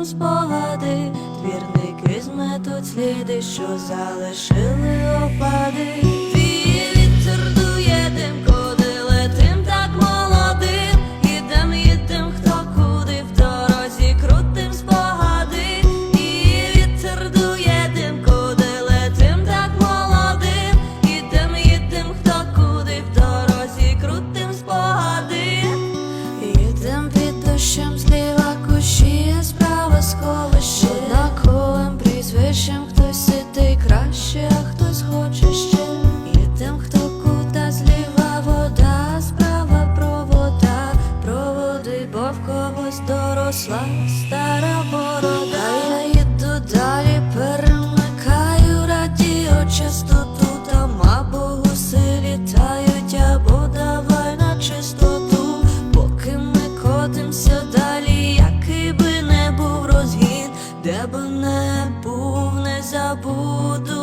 крутим спогади, двірники зметуть сліди, що залишили опади. Їдем, крутим спогади, і вітер дує справа сховище Однаковим прізвищем хтось сидить краще, а хтось хоче ще. Їдем, хто кута зліва вода, справа провода. Проводи, бо в когось доросла стара борода де б не був, не забуду